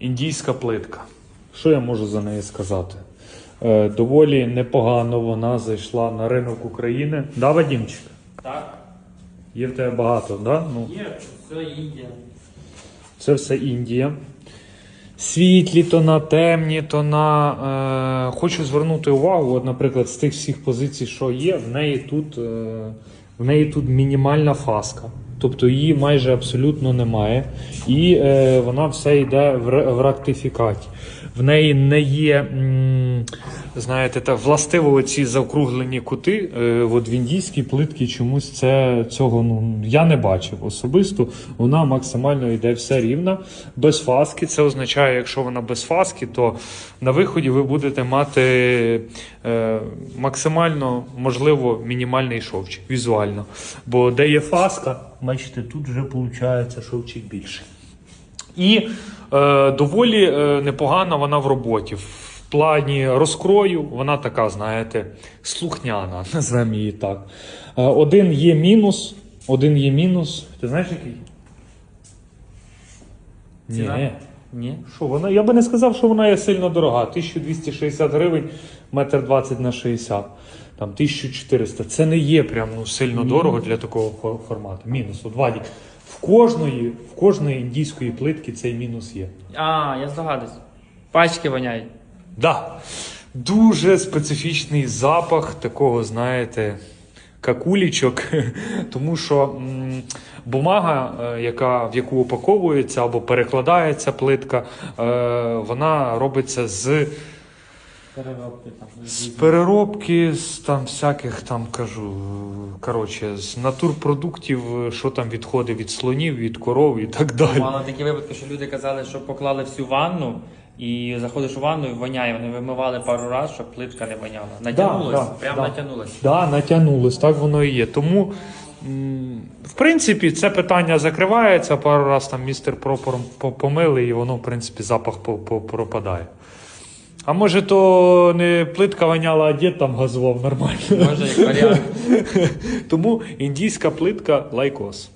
Індійська плитка. Що я можу за неї сказати? Е, доволі непогано вона зайшла на ринок України. Да, Вадімчик? Так, Є в тебе багато, да? Ну, є, все Індія. Це все Індія. Світлі тона, темні тона. Е, хочу звернути увагу, от, наприклад, з тих всіх позицій, що є, в неї тут, е, в неї тут мінімальна фаска. Тобто її майже абсолютно немає. І е, вона все йде в, в рактифікаті. В неї не є, знаєте, та властиво ці заокруглені кути. Е, в індійській плитці чомусь це цього ну, я не бачив особисто. Вона максимально йде все рівна, без фаски. Це означає, якщо вона без фаски, то на виході ви будете мати е, максимально можливо мінімальний шовчик візуально. Бо де є фаска, бачите, тут вже виходить шовчик більший. І е, доволі е, непогана вона в роботі. В плані розкрою вона така, знаєте, слухняна, назвемо її так. Е, один є мінус. Один є мінус. Ти знаєш який? Ціна? Ні. Ні. Що вона? Я би не сказав, що вона є сильно дорога. 1260 гривень, метр 20 на 60. Там 1400. Це не є прям ну, сильно дорого для такого формату. Мінус. От Вадік, в кожної, в кожної індійської плитки цей мінус є. А, я здогадуюсь. Пачки воняють. Да. Дуже специфічний запах такого, знаєте, какулічок. Тому що м, бумага, е, яка, в яку упаковується або перекладається плитка, е, вона робиться з, Переробки там. з переробки, з там всяких там кажу, коротше, з натурпродуктів, що там відходить від слонів, від коров і так далі. Мало такі випадки, що люди казали, що поклали всю ванну і заходиш у ванну і воняє. Вони вимивали пару разів, щоб плитка не воняла. Натягнулось, да, прям да. натягнулось. Да, натягнулось, так воно і є. Тому, в принципі, це питання закривається. Пару раз там містер пропором помили, і воно, в принципі, запах по- по- пропадає. А може, то не плитка воняла, а дід там газував нормально. Може, як варіант. Тому індійська плитка лайкос.